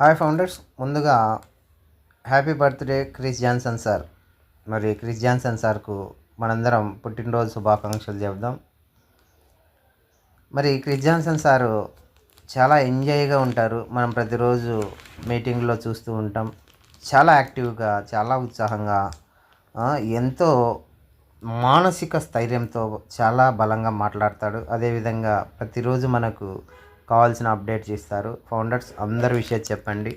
Hi founders ముందుగా happy birthday Chris Johnson sir మరి Chris Johnson సార్కు మనందరం పుట్టినరోజు శుభాకాంక్షలు చెప్దాం మరి క్రిస్ జాన్సన్ సారు చాలా ఎంజాయ్గా ఉంటారు. మనం ప్రతిరోజు మీటింగ్లో చూస్తూ ఉంటాం. చాలా యాక్టివ్గా చాలా ఉత్సాహంగా ఎంతో మానసిక స్థైర్యంతో చాలా బలంగా మాట్లాడతాడు. అదేవిధంగా ప్రతిరోజు మనకు కావాల్సిన అప్డేట్స్ ఇస్తారు ఫౌండర్స్ అందరి విషయాలు చెప్పండి.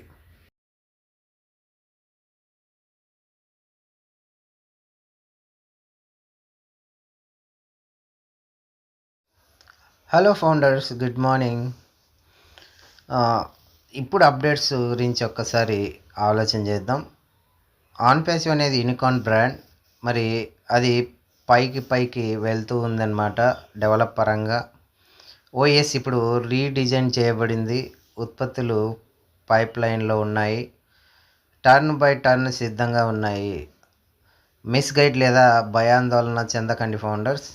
హలో ఫౌండర్స్ గుడ్ మార్నింగ్ ఇప్పుడు అప్డేట్స్ గురించి ఒక్కసారి ఆలోచన చేద్దాం. ఆన్ ప్యాసివ్ అనేది యూనికాన్ బ్రాండ్ మరి అది పైకి పైకి వెళ్తూ ఉందన్నమాట డెవలప్ పరంగా. ఓఎస్ ఇప్పుడు రీడిజైన్ చేయబడింది. ఉత్పత్తులు పైప్లైన్లో ఉన్నాయి. టర్న్ బై టర్న్ సిద్ధంగా ఉన్నాయి. మిస్ గైడ్ లేదా భయాందోళన చెందకండి ఫౌండర్స్.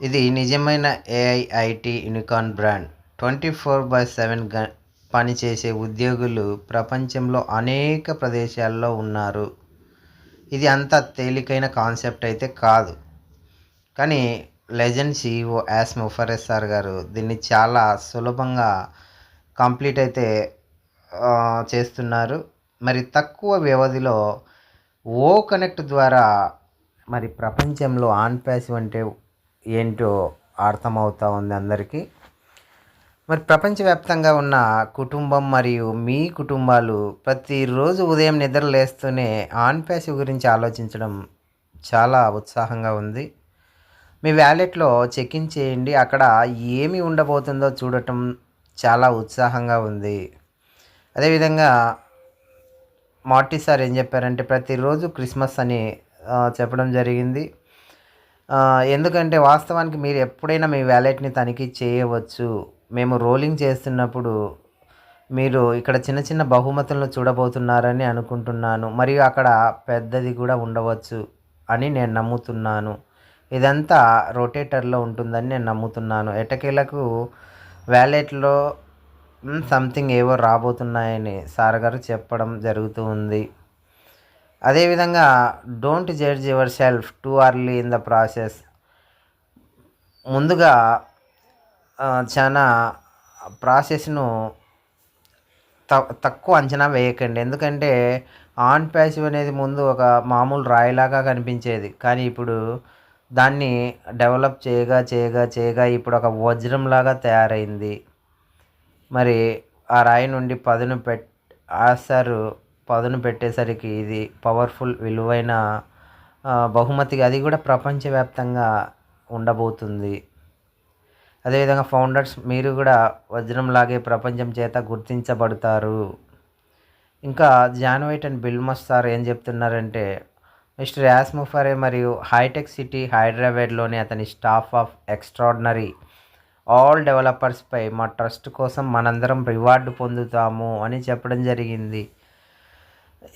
ఇది నిజమైన AIIT unicorn brand. Twenty four by seven గ పనిచేసే ఉద్యోగులు ప్రపంచంలో అనేక ప్రదేశాల్లో ఉన్నారు. ఇది అంత తేలికైన కాన్సెప్ట్ అయితే కాదు. కానీ legend CEO Yas Mufarres sir గారు దీన్ని చాలా సులభంగా కంప్లీట్ అయితే చేస్తున్నారు. మరి తక్కువ వ్యవధిలో ఓ కనెక్ట్ ద్వారా మరి ప్రపంచంలో ఆన్ ప్యాసివ్ అంటే ఏంటో అర్థమవుతా ఉంది అందరికీ. మరి ప్రపంచవ్యాప్తంగా ఉన్న కుటుంబం మరియు మీ కుటుంబాలు ప్రతిరోజు ఉదయం నిద్ర లేస్తూనే ఆన్ ప్యాసివ్ గురించి ఆలోచించడం చాలా ఉత్సాహంగా ఉంది. మీ వ్యాలెట్లో చెక్ ఇన్ చేయండి. అక్కడ ఏమి ఉండబోతుందో చూడటం చాలా ఉత్సాహంగా ఉంది. అదేవిధంగా మార్టీ సార్ ఏం చెప్పారంటే ప్రతిరోజు క్రిస్మస్ అని చెప్పడం జరిగింది. ఎందుకంటే వాస్తవానికి మీరు ఎప్పుడైనా మీ వ్యాలెట్ని తనిఖీ చేయవచ్చు. మేము రోలింగ్ చేస్తున్నప్పుడు మీరు ఇక్కడ చిన్న చిన్న బహుమతులను చూడబోతున్నారని అనుకుంటున్నాను. మరియు అక్కడ పెద్దది కూడా ఉండవచ్చు అని నేను నమ్ముతున్నాను. ఇదంతా రొటేటర్లో ఉంటుందని నేను నమ్ముతున్నాను. ఎటకేలకు వ్యాలెట్లో సంథింగ్ ఏవో రాబోతున్నాయని సార్ గారు చెప్పడం జరుగుతూ ఉంది. అదేవిధంగా don't judge yourself too early in the process ముందుగా చాలా ప్రాసెస్ను త- తక్కువ అంచనా వేయకండి. ఎందుకంటే ఆన్ ప్యాసివ్ అనేది ముందు ఒక మామూలు రాయిలాగా కనిపించేది. కానీ ఇప్పుడు దాన్ని డెవలప్ చేయగా చేయగా చేయగా ఇప్పుడు ఒక వజ్రంలాగా తయారైంది. మరి ఆ రాయి నుండి పదును పెట్ ఆశారు పదును పెట్టేసరికి ఇది పవర్ఫుల్ విలువైన బహుమతిగా అది కూడా ప్రపంచవ్యాప్తంగా ఉండబోతుంది. అదేవిధంగా ఫౌండర్స్ మీరు కూడా వజ్రంలాగే ప్రపంచం చేత గుర్తించబడతారు. ఇంకా జాన్వైట్ అండ్ బిల్మస్ సార్ ఏం చెప్తున్నారంటే మిస్టర్ యాస్ ముఫరే మరియు హైటెక్ సిటీ హైదరాబాద్లోని అతని స్టాఫ్ ఆఫ్ ఎక్స్ట్రాడినరీ ఆల్ డెవలపర్స్పై మా ట్రస్ట్ కోసం మనందరం రివార్డు పొందుతాము అని చెప్పడం జరిగింది.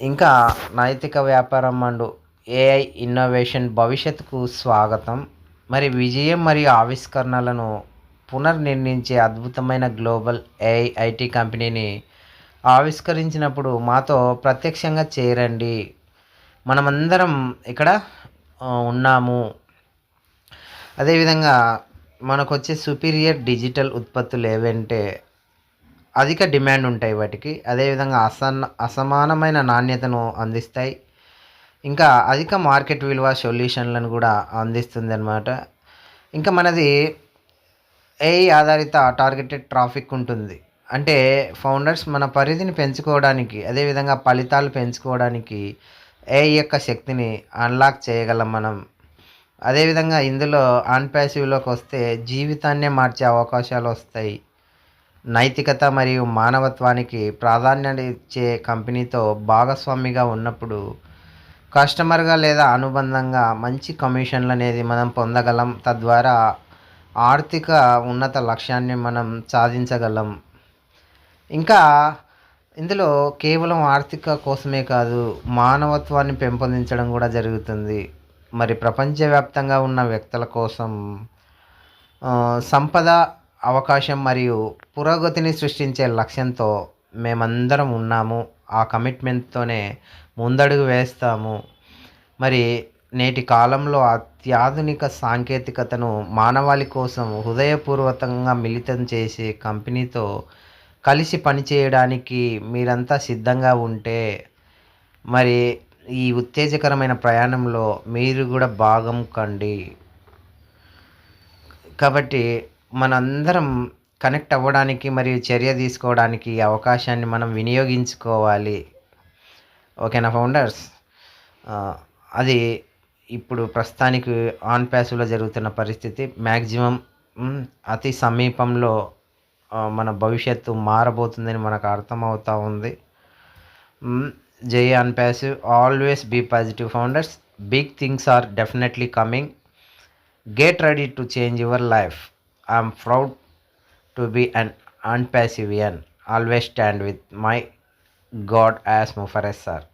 ఇంకా నైతిక వ్యాపారం అండ్ ఏఐ ఇన్నోవేషన్ భవిష్యత్తుకు స్వాగతం. మరి విజయం మరియు ఆవిష్కరణలను పునర్నిర్మించే అద్భుతమైన గ్లోబల్ ఏఐ ఐటీ కంపెనీని ఆవిష్కరించినప్పుడు మాతో ప్రత్యక్షంగా చేరండి. మనమందరం ఇక్కడ ఉన్నాము. అదేవిధంగా మనకు వచ్చే సుపీరియర్ డిజిటల్ ఉత్పత్తులు ఏవంటే అధిక డిమాండ్ ఉంటాయి వాటికి. అదేవిధంగా అసన్న అసమానమైన నాణ్యతను అందిస్తాయి. ఇంకా అధిక మార్కెట్ విలువ సొల్యూషన్లను కూడా అందిస్తుంది అనమాట ఇంకా మనది ఏఐ ఆధారిత టార్గెటెడ్ ట్రాఫిక్ ఉంటుంది. అంటే ఫౌండర్స్ మన పరిధిని పెంచుకోవడానికి అదేవిధంగా ఫలితాలు పెంచుకోవడానికి ఏఐ యొక్క శక్తిని అన్లాక్ చేయగలం మనం. అదేవిధంగా ఇందులో ఆన్ ప్యాసివ్లోకి వస్తే జీవితాన్నే మార్చే అవకాశాలు వస్తాయి. నైతికత మరియు మానవత్వానికి ప్రాధాన్యత ఇచ్చే కంపెనీతో భాగస్వామిగా ఉన్నప్పుడు కస్టమర్గా లేదా అనుబంధంగా మంచి కమిషన్లు అనేది మనం పొందగలం. తద్వారా ఆర్థిక ఉన్నత లక్ష్యాన్ని మనం సాధించగలం. ఇంకా ఇందులో కేవలం ఆర్థిక కోసమే కాదు మానవత్వాన్ని పెంపొందించడం కూడా జరుగుతుంది. మరి ప్రపంచవ్యాప్తంగా ఉన్న వ్యక్తుల కోసం సంపద అవకాశం మరియు పురోగతిని సృష్టించే లక్ష్యంతో మేమందరం ఉన్నాము. ఆ కమిట్మెంట్తోనే ముందడుగు వేస్తాము. మరి నేటి కాలంలో అత్యాధునిక సాంకేతికతను మానవాళి కోసం హృదయపూర్వకంగా మిళితం చేసే కంపెనీతో కలిసి పనిచేయడానికి మీరంతా సిద్ధంగా ఉంటే మరి ఈ ఉత్తేజకరమైన ప్రయాణంలో మీరు కూడా భాగం కండి. కాబట్టి మనందరం కనెక్ట్ అవ్వడానికి మరియు చర్య తీసుకోవడానికి ఈ అవకాశాన్ని మనం వినియోగించుకోవాలి. ఓకేనా ఫౌండర్స్? అది ఇప్పుడు ప్రస్తుతానికి ఆన్ ప్యాసివ్లో జరుగుతున్న పరిస్థితి. మ్యాక్సిమం అతి సమీపంలో మన భవిష్యత్తు మారబోతుందని మనకు అర్థమవుతూ ఉంది. Jai Unpassive. Always be positive founders big things are definitely coming get ready to change your life I'm proud to be un Unpassivian always stand with my god Yas Mufarres sir